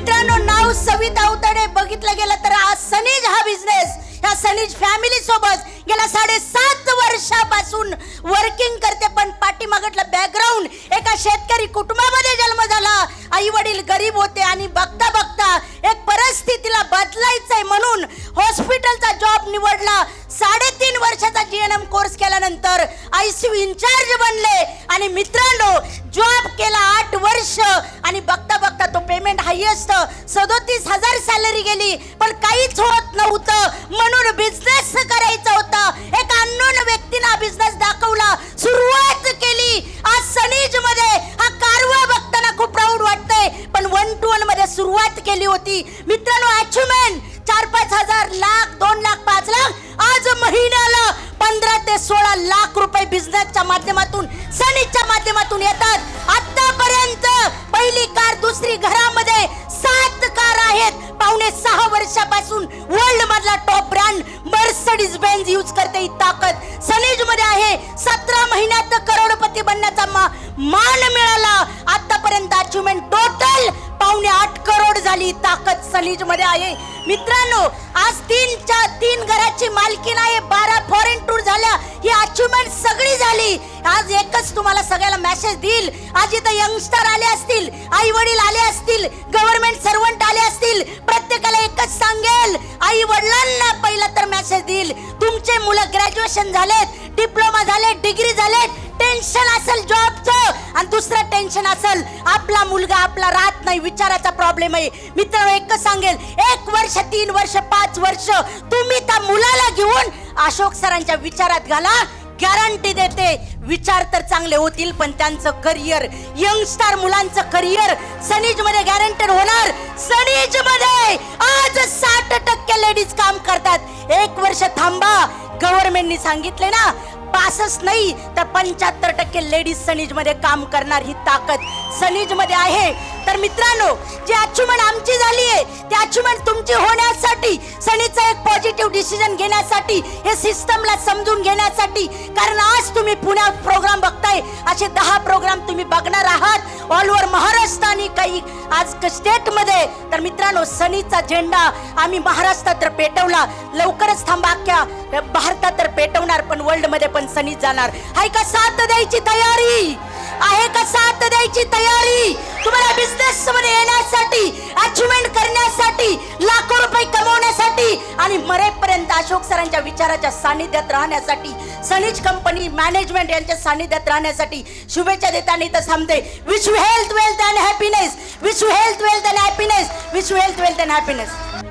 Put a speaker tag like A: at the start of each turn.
A: मित्रांनो नाव सविता उतडे. बघितलं गेलं तर हा सनीज हा बिझनेस ह्या सनीज फॅमिली सोबत गेल्या साडेसात वर्षापासून वर्किंग करते पण पाठीमागटलं बॅकग्राऊंड एका शेतकरी कुटुंबामध्ये जन्म झाला. आई वडील गरीब होते आणि बघता बघता एक परिस्थितीला बदलायचंय म्हणून हॉस्पिटलचा जॉब निवडला. साडेतीन वर्षाचा जी एन एम कोर्स केल्यानंतर आय सी इन्चार्ज बनले. आणि मित्रांनो जॉब केला आठ वर्ष. आणि बघता बघता तो पेमेंट हायेस्ट सदोतीस हजार सॅलरी गेली पण काहीच होत नव्हतं. म्हणून बिझनेस करायचा होता. एक अननोन व्यक्तीने बिझनेस दाखवला. सुरुवात केली. आज सनीजमध्ये हा कारवा बघताना खूप प्राऊड वाटतंय. पण वन टू वनमध्ये सुरुवात केली होती. मित्रांनो अचिव्हमेंट चार पाच हजार लाख दोन लाख पाच लाख. आज महिन्याला पंधरा ते सोळा लाख रुपये बिझनेसच्या माध्यमातून सनीजच्या माध्यमातून येतात. वर्षापासून वर्ल्ड मधला top brand Mercedes Benz use करते ही ताकद. सनेजमध्ये आहे सतरा महिन्यात करोडपती बनण्याचा मा- मान मिळाला. आतापर्यंत अचिव्हमेंट टोटल पावणे आठ करोड झाली ताकद सनीजमध्ये आहे. मित्रांनो आज तीनच्या तीन घराची मालकीन आहे बारा फॉरेन टूर झाल्या. ही अचिव्हमेंट सगळी झाली. आज एकच तुम्हाला सगळ्याला मेसेज देईल. आज इथं यंगस्टर आले असतील आई वडील आले असतील गव्हर्नमेंट सर्वंट आले असतील प्रत्येकाला एकच सांगेल आई वडिलांना पहिला तर मेसेज देईल. तुमचे मुलं ग्रॅज्युएशन झालेत डिप्लोमा झाले डिग्री झालेत टेन्शन असेल जॉबचं आणि दुसरं टेन्शन असेल आपला मुलगा आपला राहत नाही विचाराचा प्रॉब्लेम आहे. मित्रांनो एकच सांगेल एक वर्ष तीन वर्ष पाच वर्ष तुम्ही त्या मुलाला घेऊन अशोक सरांच्या विचारात घाला गॅरंटी देते. विचार तर चांगले होतील पण त्यांचं करिअर यंगस्टार मुलांचं करिअर सनीजमध्ये गॅरंटेड होणार. सनीजमध्ये आज साठ टक्के लेडीज काम करतात. एक वर्ष थांबा. गव्हर्नमेंटनी सांगितले ना पासच नाही तर पंच्याहत्तर टक्के लेडीज सनीजमध्ये काम करणार ही ताकद. सनीजमध्ये आहे. तर मित्रांनो जी अचिव्हमेंट आमची झाली आहे ती अचिव्हमेंट तुमची होण्यासाठी सणीचा एक पॉझिटिव्ह डिसिजन घेण्यासाठी हे सिस्टमला समजून घेण्यासाठी कारण आज तुम्ही पुण्यात प्रोग्राम बघताय असे दहा प्रोग्राम तुम्ही बघणार आहात. ऑल ओव्हर महाराष्ट्र आणि काही आज स्टेटमध्ये तर मित्रांनो सनीचा झेंडा आम्ही महाराष्ट्रात तर पेटवला. लवकरच थांबा अख्ख्या भारतात तर पेटवणार पण वर्ल्डमध्ये पण सनी जाणार. हाय का साथ द्यायची तयारी? आहे का साथ द्यायची तयारी? तुम्हाला बिझनेस मध्ये येण्यासाठी अचिव्हमेंट करण्यासाठी लाखो रुपये कमवण्यासाठी आणि मरेपर्यंत अशोक सरांच्या विचाराच्या सानिध्यात राहण्यासाठी सनीज कंपनी मॅनेजमेंट यांच्या सानिध्यात राहण्यासाठी शुभेच्छा देताना इथं थांबते. Wish health wealth and happiness wish health wealth and happiness wish health wealth and happiness